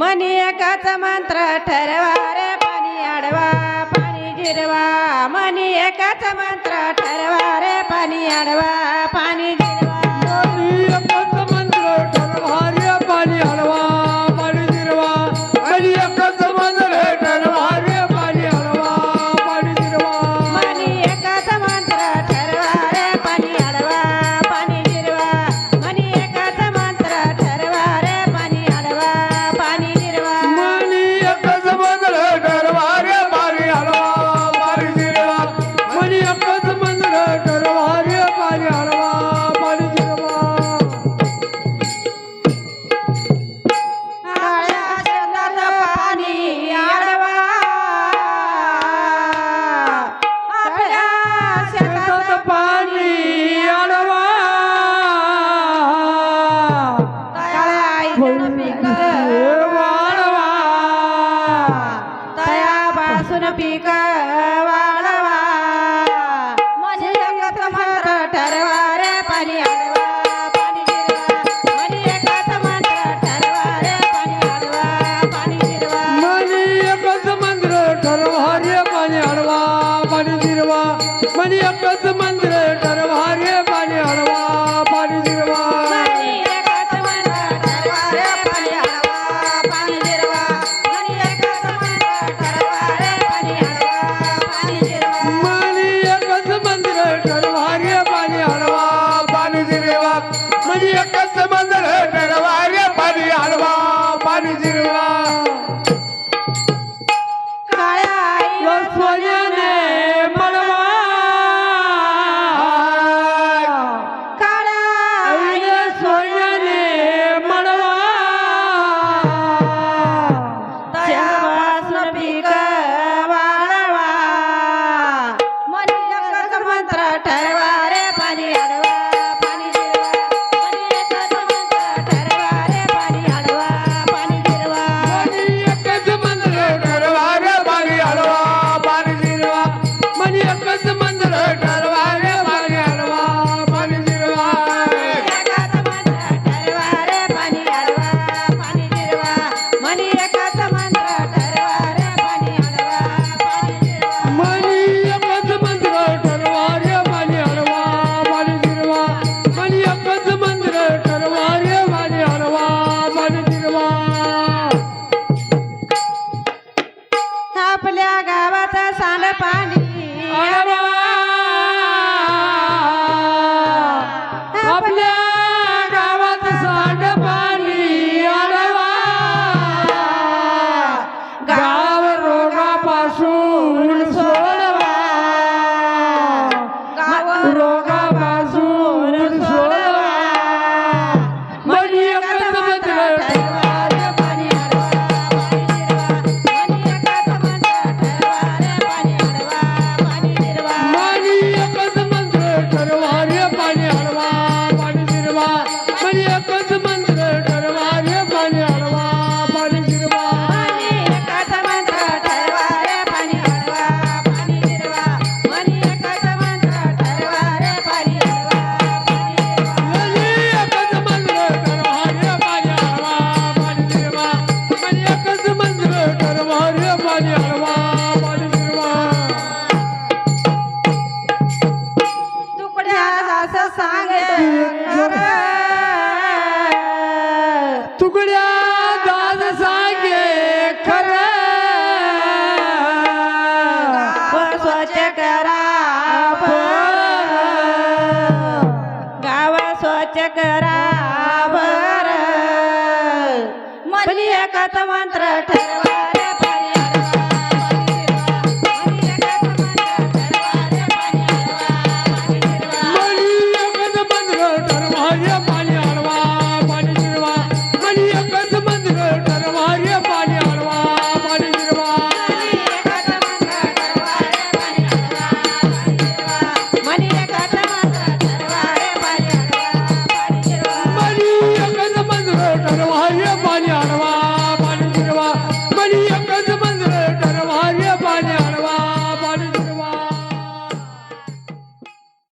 मनी एकाच मंत्र ठरवा रे पाणी आडवा पाणी गिरवा मनी एकाच मंत्र ठरवा रे पाणी आडवा पाणी पीक वाळवा माझी एकच मंत्र ठरवा रे पाणी हलवा पाणी रे पाणी हलवा पाणी जिरवा. माझी एकच मंत्र ठरवा रे पाणी हलवा पाणी ठरवा फुगड्या दाद सांगे खर. स्वच्छ करा गावा स्वच्छ करा बर. मनी एकच मंत्र